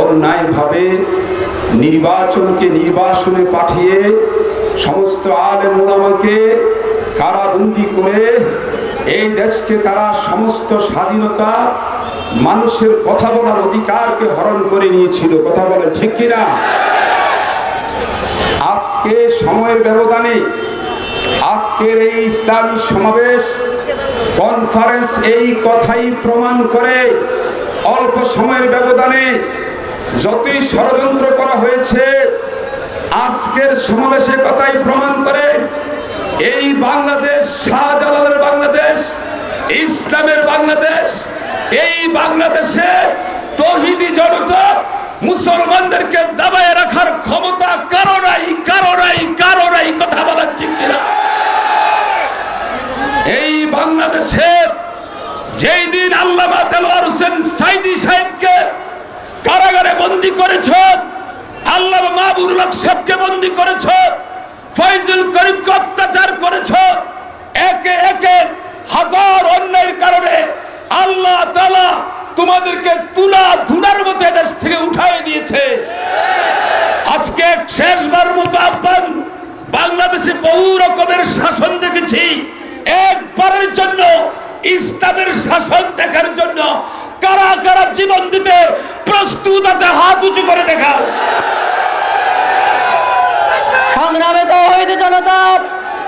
অন্যায়ভাবে নির্বাচনকে নির্বাসনে পাঠিয়ে সমস্ত আলেম ওলামাকে কারাবন্দি করে এই দেশকে তারা সমস্ত স্বাধীনতা, মানুষের কথা বলার অধিকারকে হরণ করে নিয়েছিল। কথা বলে ঠিক কিনা? আজকে সময়ের ব্যবধানে আজকের এই ইসলামী সমাবেশ কনফারেন্স এই কথাই প্রমাণ করে অল্প সময়ের ব্যবধানে যতই ষড়যন্ত্র করা হয়েছে, আজকের সমাবেশের কথাই প্রমাণ করে এই বাংলাদেশ, শাহজালালের বাংলাদেশ, ইসলামের বাংলাদেশ, এই বাংলাদেশে তহিদি জনতা মুসলমানদেরকে দাবায় রাখার ক্ষমতা কারও নাই কারও নাই কথা বলার ঠিক এই বাংলাদেশের যেই দিন আল্লাহ বন্দি করেছ? আল্লামা মাহবুবুল হক বন্দি করেছ? ফয়জুল করিমকে অত্যাচার করেছ? একে একে হাজার অন্যায়ের কারণে আল্লাহ তাআলা তোমাদেরকে তুলা ধুলার মতো দেশ থেকে উঠাই দিয়েছে। আজকে শেষবার মতো আহ্বান, বাংলাদেশে বহু রকমের শাসন দেখেছি। একবারের জন্য, ইসলামের শাসন দেখার জন্য কারা কারা জীবন দিতে প্রস্তুত আছে হাত উঁচু করে দেখাও। সংগ্রামে তো হইতে জনতা